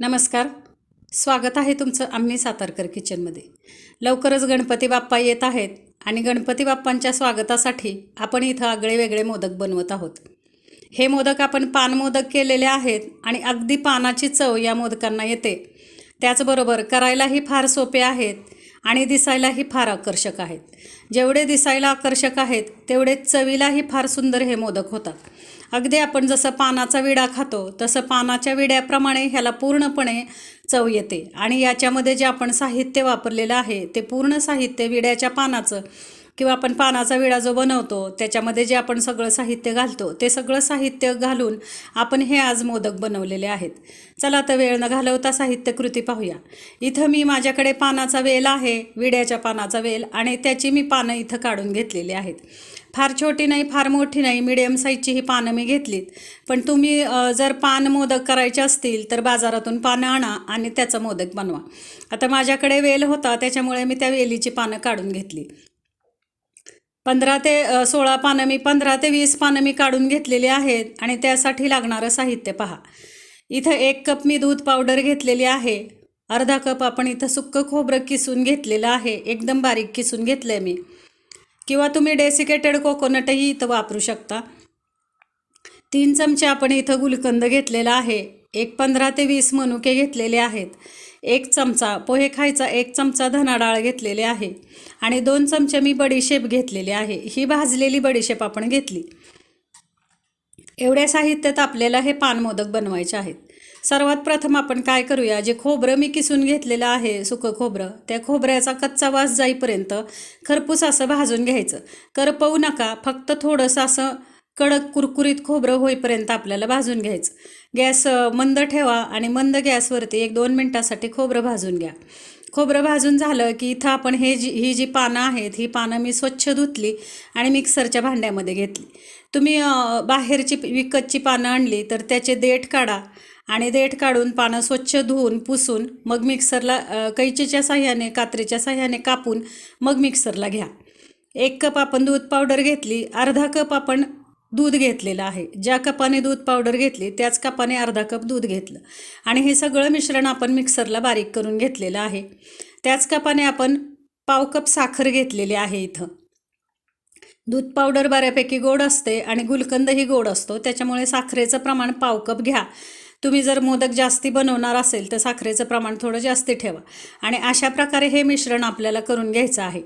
नमस्कार. स्वागत आहे तुमचं आम्ही सातारकर किचनमध्ये. लवकरच गणपती बाप्पा येत आहेत आणि गणपती बाप्पांच्या स्वागतासाठी आपण इथं आगळे वेगळे मोदक बनवत आहोत. हे मोदक आपण पान मोदक केलेले आहेत आणि अगदी पानाची चव या मोदकांना येते. त्याचबरोबर करायलाही फार सोपे आहेत आणि दिसायलाही फार आकर्षक आहेत. जेवढे दिसायला आकर्षक आहेत तेवढे चवीलाही फार सुंदर हे मोदक होतात. अगदी आपण जसं पानाचा विडा खातो तसं पानाच्या विड्याप्रमाणे ह्याला पूर्णपणे चव येते. आणि याच्यामध्ये जे आपण साहित्य वापरलेलं आहे ते पूर्ण साहित्य विड्याच्या पानाचं किंवा आपण पानाचा विडा जो बनवतो त्याच्यामध्ये जे आपण सगळं साहित्य घालतो ते सगळं साहित्य घालून आपण हे आज मोदक बनवलेले आहेत. चला आता वेळ न घालवता साहित्य कृती पाहूया. इथं मी माझ्याकडे पानाचा वेल आहे विड्याच्या पानाचा वेल आणि त्याची मी पानं इथं काढून घेतलेली आहेत. फार छोटी नाही फार मोठी नाही मिडियम साईजची ही पानं मी घेतलीत. पण तुम्ही जर पान मोदक करायचे असतील तर बाजारातून पानं आणा आणि त्याचा मोदक बनवा. आता माझ्याकडे वेल होता त्याच्यामुळे मी त्या वेलीची पानं काढून घेतली. पंधरा ते सोळा पानं मी पंधरा ते वीस पानं मी काढून घेतलेली आहेत आणि त्यासाठी लागणारं साहित्य पहा. इथं एक कप मी दूध पावडर घेतलेली आहे. अर्धा कप आपण इथं सुक्कं खोबरं किसून घेतलेलं आहे. एकदम बारीक किसून घेतलं आहे मी. किंवा तुम्ही डेसिकेटेड कोकोनटही इथं वापरू शकता. तीन चमचे आपण इथं गुलकंद घेतलेला आहे. एक पंधरा ते वीस मनुके घेतलेले आहेत. एक चमचा पोहे खायचा एक चमचा धना डाळ घेतलेले आहे. आणि दोन चमचे मी बडीशेप घेतलेली आहे. ही भाजलेली बडीशेप आपण घेतली. एवढ्या साहित्यात आपल्याला हे पान मोदक बनवायचे आहेत. सर्वात प्रथम आपण काय करूया? जे खोबरं मी किसून घेतलेलं आहे सुकं खोबरं त्या खोबऱ्याचा कच्चा वास जाईपर्यंत खरपूस असं भाजून घ्यायचं. करपवू नका. फक्त थोडंसं असं कडक कुरकुरीत खोबरं होईपर्यंत आपल्याला भाजून घ्यायचं. गॅस मंद ठेवा आणि मंद गॅसवरती एक दोन मिनटासाठी खोबरं भाजून घ्या. खोबरं भाजून झालं की इथं आपण हे जी ही जी पानं आहेत ही पानं मी स्वच्छ धुतली आणि मिक्सरच्या भांड्यामध्ये घेतली. तुम्ही बाहेरची विकतची पानं आणली तर त्याचे देठ काढा आणि देठ काढून पानं स्वच्छ धुवून पुसून मग मिक्सरला कैचीच्या साह्याने कात्रीच्या साह्याने कापून मग मिक्सरला घ्या. एक कप आपण दूध पावडर घेतली अर्धा कप आपण दूध घेतलेलं आहे. ज्या कपाने दूध पावडर घेतली त्याच कपाने अर्धा कप दूध घेतलं. आणि हे सगळं मिश्रण आपण मिक्सरला बारीक करून घेतलेलं आहे. त्याच कपाने आपण पाव कप साखर घेतलेली आहे इथं. दूध पावडर बऱ्यापैकी गोड असते आणि गुलकंदही गोड असतो. त्याच्यामुळे साखरेचं प्रमाण पाव कप घ्या. तुम्ही जर मोदक जास्ती बनवणार असेल तर साखरेचं प्रमाण थोडं जास्ती ठेवा. आणि अशा प्रकारे हे मिश्रण आपल्याला करून घ्यायचं आहे.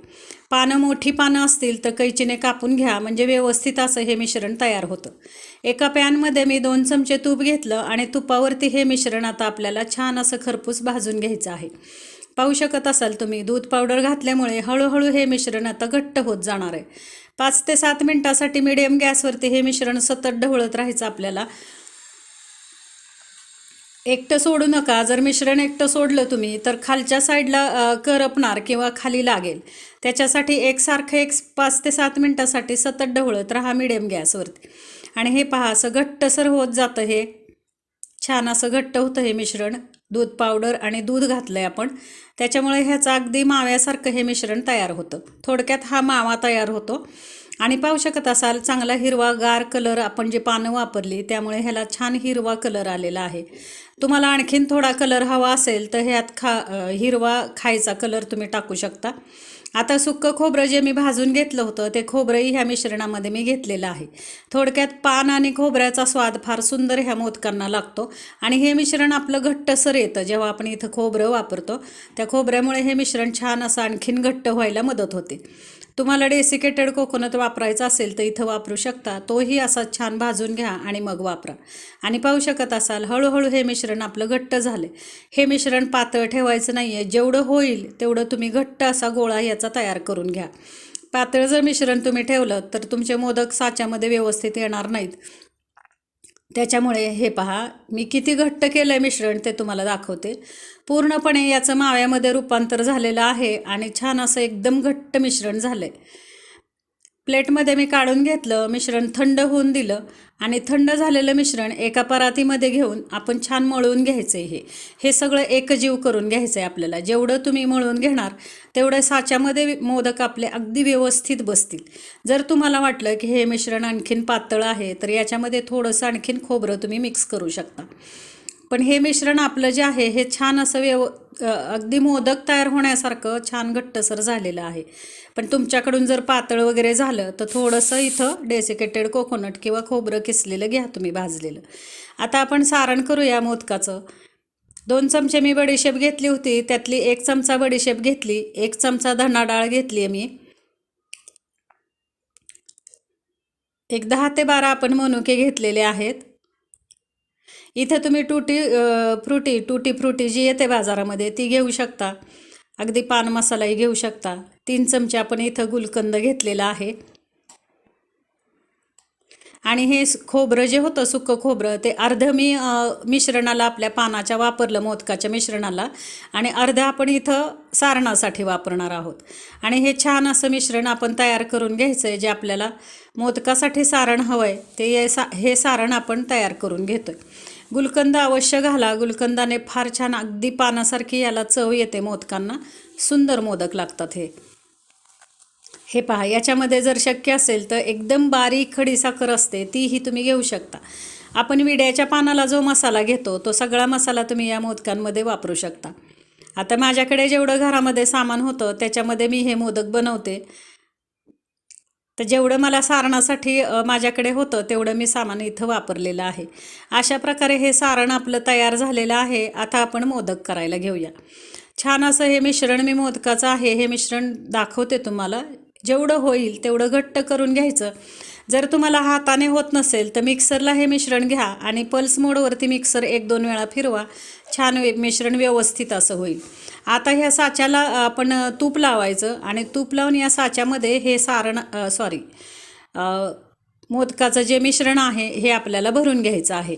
पानं मोठी पानं असतील तर कैचीने कापून घ्या म्हणजे व्यवस्थित असं हे मिश्रण तयार होतं. एका पॅनमध्ये मी दोन चमचे तूप घेतलं आणि तुपावरती हे मिश्रण आता आपल्याला छान असं खरपूस भाजून घ्यायचं आहे. पाहू शकत असाल तुम्ही दूध पावडर घातल्यामुळे हळूहळू हे मिश्रण आता घट्ट होत जाणार आहे. पाच ते सात मिनटासाठी मिडियम गॅसवरती हे मिश्रण सतत ढवळत राहायचं आपल्याला. एकटं सोडू नका. जर मिश्रण एकटं सोडलं तुम्ही तर खालच्या साईडला करपणार किंवा खाली लागेल. त्याच्यासाठी एकसारखं एक पाच ते सात मिनटासाठी सतत ढवळत राहा मिडियम गॅसवरती. आणि हे पहा असं घट्टसर होत जातं हे. छान असं घट्ट होतं हे मिश्रण. दूध पावडर आणि दूध घातलं आहे आपण. त्याच्यामुळे ह्याचं अगदी माव्यासारखं हे मिश्रण तयार होतं. थोडक्यात हा मावा तयार होतो. आणि पाहू शकत असाल चांगला हिरवा गार कलर आपण जे पानं वापरली त्यामुळे ह्याला छान हिरवा कलर आलेला आहे. तुम्हाला आणखीन थोडा कलर हवा असेल तर ह्यात खा हिरवा खायचा कलर तुम्ही टाकू शकता. आता सुक्कं खोबरं जे मी भाजून घेतलं होतं ते खोबरंही ह्या मिश्रणामध्ये मी घेतलेलं आहे. थोडक्यात पान आणि खोबऱ्याचा स्वाद फार सुंदर ह्या मोदकांना लागतो आणि हे मिश्रण आपलं घट्टसर येतं जेव्हा आपण इथं खोबरं वापरतो त्या खोबऱ्यामुळे हे मिश्रण छान असं आणखीन घट्ट व्हायला मदत होते. तुम्हाला डेसिकेटेड कोकोनट वापरायचा असेल तर इथं वापरू शकता. तोही असा छान भाजून घ्या आणि मग वापरा. आणि पाहू शकत असाल हळूहळू हे मिश्रण आपलं घट्ट झालं हे मिश्रण पातळ ठेवायचं नाही आहे जेवढं होईल तेवढं तुम्ही घट्ट असा गोळा याचा तयार करून घ्या. पातळ जर मिश्रण तुम्ही ठेवलं तर तुमचे मोदक साच्यामध्ये व्यवस्थित येणार नाहीत. त्याच्यामुळे हे पहा मी किती घट्ट केलं आहे मिश्रण ते तुम्हाला दाखवते. पूर्णपणे याचं माव्यामध्ये रूपांतर झालेलं आहे आणि छान असं एकदम घट्ट मिश्रण झालं आहे प्लेटमध्ये मी काढून घेतलं मिश्रण थंड होऊन दिलं आणि थंड झालेलं मिश्रण एका परातीमध्ये घेऊन आपण छान मळून घ्यायचं आहे हे. हे सगळं एकजीव करून घ्यायचं आहे आपल्याला. जेवढं तुम्ही मळून घेणार तेवढं साच्यामध्ये मोदक आपले अगदी व्यवस्थित बसतील. जर तुम्हाला वाटलं की हे मिश्रण आणखीन पातळ आहे तर याच्यामध्ये थोडंसं आणखीन खोबरं तुम्ही मिक्स करू शकता. पण हे मिश्रण आपलं जे आहे हे छान असं व्यव अगदी मोदक तयार होण्यासारखं छान घट्टसर झालेलं आहे. पण तुमच्याकडून जर पातळ वगैरे झालं तर थोडंसं इथं डेसिकेटेड कोकोनट किंवा खोबरं किसलेलं घ्या तुम्ही भाजलेलं. आता आपण सारण करूया मोदकाचं. दोन चमचे मी बडीशेप घेतली होती त्यातली एक चमचा बडीशेप घेतली एक चमचा धना डाळ घेतली आहे मी. एक दहा ते बारा आपण मनुके घेतलेले आहेत. इथं तुम्ही टुटी फ्रुटी टुटी फ्रुटी जी येते बाजारामध्ये ती घेऊ शकता. अगदी पान मसालाही घेऊ शकता. तीन चमचे आपण इथं गुलकंद घेतलेला आहे. आणि हे खोबरं जे होतं सुकं खोबरं ते अर्ध मी मिश्रणाला आपल्या पानाच्या वापरलं मोदकाच्या मिश्रणाला. आणि अर्ध आपण इथं सारणासाठी वापरणार आहोत. आणि हे छान असं मिश्रण आपण तयार करून घ्यायचं आहे जे आपल्याला मोदकासाठी सारण हवं आहे ते सा हे सारण आपण तयार करून घेतो आहे गुलकंद अवश्य घाला. गुलकंदाने फार छान अगदी पानासारखी याला चव येते मोदकांना. सुंदर मोदक लागतात हे. हे पहा याच्यामध्ये जर शक्य असेल तर एकदम बारीक खडी साखर असते तीही तुम्ही घेऊ शकता. आपण विड्याच्या पानाला जो मसाला घेतो तो सगळा मसाला तुम्ही या मोदकांमध्ये वापरू शकता. आता माझ्याकडे जेवढं घरामध्ये सामान होतं त्याच्यामध्ये मी हे मोदक बनवते. तर जेवढं मला सारणासाठी माझ्याकडे होतं तेवढं मी सामान इथं वापरलेलं आहे. अशा प्रकारे हे सारण आपलं तयार झालेलं आहे. आता आपण मोदक करायला घेऊया. छान असं हे मिश्रण मी मोदकाचं आहे. हे मिश्रण दाखवते तुम्हाला. जेवढं होईल तेवढं घट्ट करून घ्यायचं. जर तुम्हाला हाताने होत नसेल तर मिक्सरला हे मिश्रण घ्या आणि पल्स मोडवरती मिक्सर एक दोन वेळा फिरवा. छान वे मिश्रण व्यवस्थित असं होईल. आता ह्या साच्याला आपण तूप लावायचं आणि तूप लावून या साच्यामध्ये हे सारण सॉरी मोदकाचं जे मिश्रण आहे हे आपल्याला भरून घ्यायचं आहे.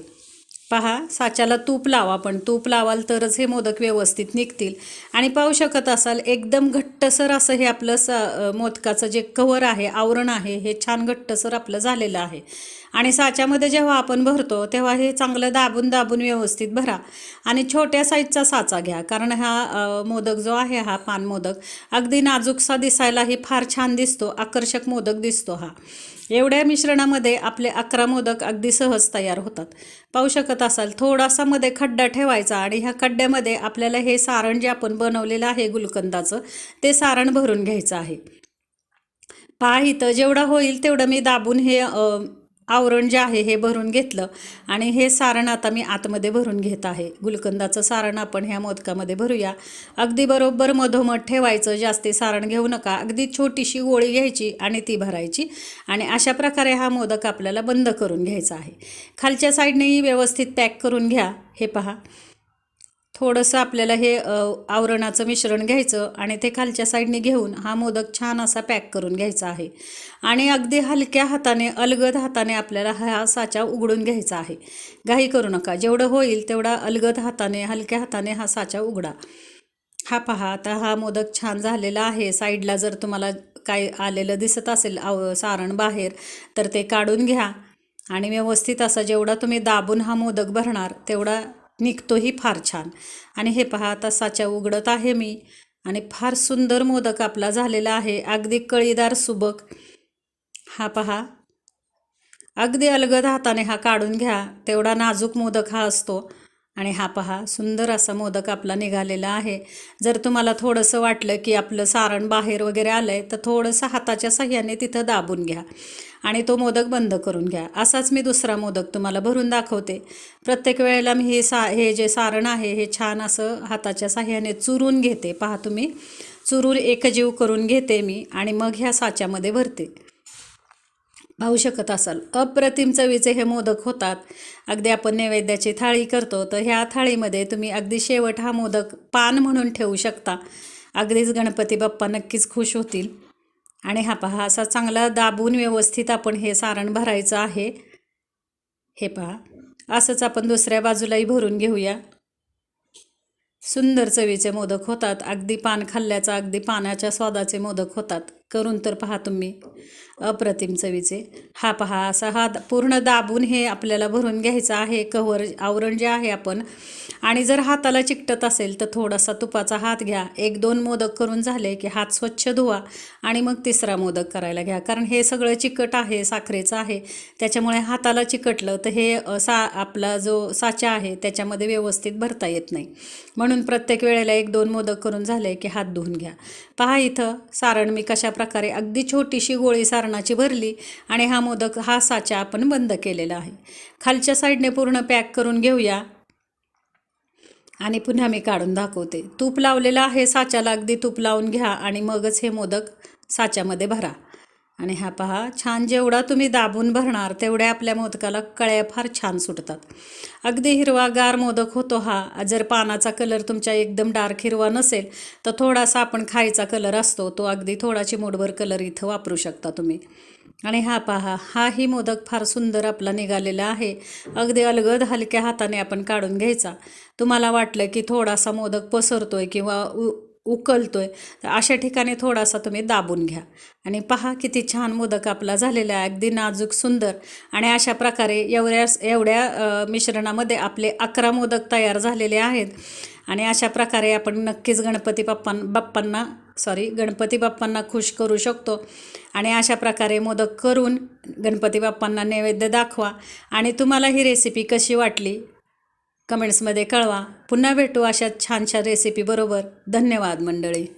पहा साच्याला तूप लावा पण तूप लावाल तरच हे मोदक व्यवस्थित निघतील. आणि पाहू शकत असाल एकदम घट्टसर असं हे आपलं स मोदकाचं जे कवर आहे आवरण आहे हे छान घट्टसर आपलं झालेलं आहे. आणि साच्यामध्ये जेव्हा आपण भरतो तेव्हा हे चांगलं दाबून दाबून व्यवस्थित भरा. आणि छोट्या साईजचा साचा घ्या कारण हा मोदक जो आहे हा पान मोदक अगदी नाजूकसा दिसायलाही फार छान दिसतो आकर्षक मोदक दिसतो हा. एवढ्या मिश्रणामध्ये आपले अकरा मोदक अगदी सहज तयार होतात. पाहू शकत असाल थोडासा मध्ये खड्डा ठेवायचा आणि ह्या खड्ड्यामध्ये आपल्याला हे सारण जे आपण बनवलेलं आहे गुलकंदाचं ते सारण भरून घ्यायचं आहे. पहा इथं जेवढा होईल तेवढं मी दाबून हे आवरण जे आहे हे भरून घेतलं. आणि हे सारण आता मी आतमध्ये भरून घेत आहे. गुलकंदाचं सारण आपण ह्या मोदकामध्ये भरूया. अगदी बरोबर मधोमध ठेवायचं जास्ती सारण घेऊ नका. अगदी छोटीशी गोळी घ्यायची आणि ती भरायची. आणि अशा प्रकारे हा मोदक आपल्याला बंद करून घ्यायचा आहे. खालच्या साईडनेही व्यवस्थित पॅक करून घ्या. हे पहा. थोडंसं आपल्याला हे आवरणाचं मिश्रण घ्यायचं आणि ते खालच्या साईडने घेऊन हा मोदक छान असा पॅक करून घ्यायचा आहे. आणि अगदी हलक्या हाताने अलगद हाताने आपल्याला हा साचा उघडून घ्यायचा आहे. घाई करू नका. जेवढं होईल तेवढा अलगद हाताने हलक्या हाताने हा साचा उघडा. हा पहा आता हा मोदक छान झालेला आहे. साईडला जर तुम्हाला काय आलेलं दिसत असेल आव सारण बाहेर तर ते काढून घ्या. आणि व्यवस्थित असा जेवढा तुम्ही दाबून हा मोदक भरणार तेवढा निघतोही फार छान. आणि हे पहा आता साच्या उघडत आहे मी. आणि फार सुंदर मोदक आपला झालेला आहे. अगदी कळीदार सुबक. हा पहा. अगदी अलगद हाताने हा काढून घ्या. तेवढा नाजूक मोदक हा असतो. आणि हा पहा सुंदर असा मोदक आपला निघालेला आहे. जर तुम्हाला थोडंसं वाटलं की आपलं सारण बाहेर वगैरे आलं आहे तर थोडंसं हाताच्या साह्याने तिथं दाबून घ्या आणि तो मोदक बंद करून घ्या. असाच मी दुसरा मोदक तुम्हाला भरून दाखवते. प्रत्येक वेळेला मी हे सा हे जे सारण आहे हे छान असं हाताच्या साह्याने चुरून घेते. पहा तुम्ही चुरून एकजीव करून घेते मी आणि मग ह्या साच्यामध्ये भरते. पाहू शकत असाल. अप्रतिम चवीचे हे मोदक होतात. अगदी आपण नैवेद्याची थाळी करतो तर ह्या थाळीमध्ये तुम्ही अगदी शेवट हा मोदक पान म्हणून ठेवू शकता. अगदीच गणपती बाप्पा नक्कीच खुश होतील. आणि हा पहा असा चांगला दाबून व्यवस्थित आपण हे सारण भरायचं आहे. हे पहा असंच आपण दुसऱ्या बाजूलाही भरून घेऊया. सुंदर चवीचे मोदक होतात. अगदी पान खाल्ल्याचा अगदी पानाच्या स्वादाचे मोदक होतात. करून तर पहा तुम्ही. अप्रतिम चवीचे. हा पहा असा हा पूर्ण दाबून हे आपल्याला भरून घ्यायचं आहे. कवर आवरण जे आहे आपण. आणि जर हाताला चिकटत असेल तर थोडासा तुपाचा हात घ्या. एक दोन मोदक करून झाले की हात स्वच्छ धुवा आणि मग तिसरा मोदक करायला घ्या. कारण हे सगळं चिकट आहे साखरेचं आहे. त्याच्यामुळे हाताला चिकटलं तर हे सा आपला जो साचा आहे त्याच्यामध्ये व्यवस्थित भरता येत नाही. म्हणून प्रत्येक वेळेला एक दोन मोदक करून झाले की हात धुवून घ्या. पहा इथं सारण मी कशा प्रकारे अगदी छोटीशी गोळी सारणाची भरली आणि हा मोदक हा साचा आपण बंद केलेला आहे. खालच्या साईडने पूर्ण पॅक करून घेऊया. आणि पुन्हा मी काढून दाखवते. तूप लावलेलं आहे साच्याला अगदी तूप लावून घ्या आणि मगच हे मोदक साच्यामध्ये भरा. आणि हा पहा छान जेवढा तुम्ही दाबून भरणार तेवढ्या आपल्या मोदकाला कळ्या फार छान सुटतात. अगदी हिरवागार मोदक होतो हा. जर पानाचा कलर तुमच्या एकदम डार्क हिरवा नसेल तर थोडासा आपण खायचा कलर असतो तो अगदी थोडा चिमूटभर कलर इथं वापरू शकता तुम्ही. आणि हा पहा हाही मोदक फार सुंदर आपला निघालेला आहे. अगदी अलगद हलक्या हाताने आपण काढून घ्यायचा. तुम्हाला वाटलं की थोडासा मोदक पसरतोय किंवा उकलतो आहे तर अशा ठिकाणी थोडासा तुम्ही दाबून घ्या. आणि पहा किती छान मोदक आपला झालेला आहे. अगदी नाजूक सुंदर. आणि अशा प्रकारे एवढ्या एवढ्या मिश्रणामध्ये आपले अकरा मोदक तयार झालेले आहेत. आणि अशा प्रकारे आपण नक्कीच गणपती बाप्पां बाप्पांना सॉरी गणपती बाप्पांना खुश करू शकतो. आणि अशा प्रकारे मोदक करून गणपती बाप्पांना नैवेद्य दाखवा. आणि तुम्हाला ही रेसिपी कशी वाटली? कमेंट्समध्ये कळवा. पुन्हा भेटू अशा छानशा रेसिपीबरोबर धन्यवाद मंडळी.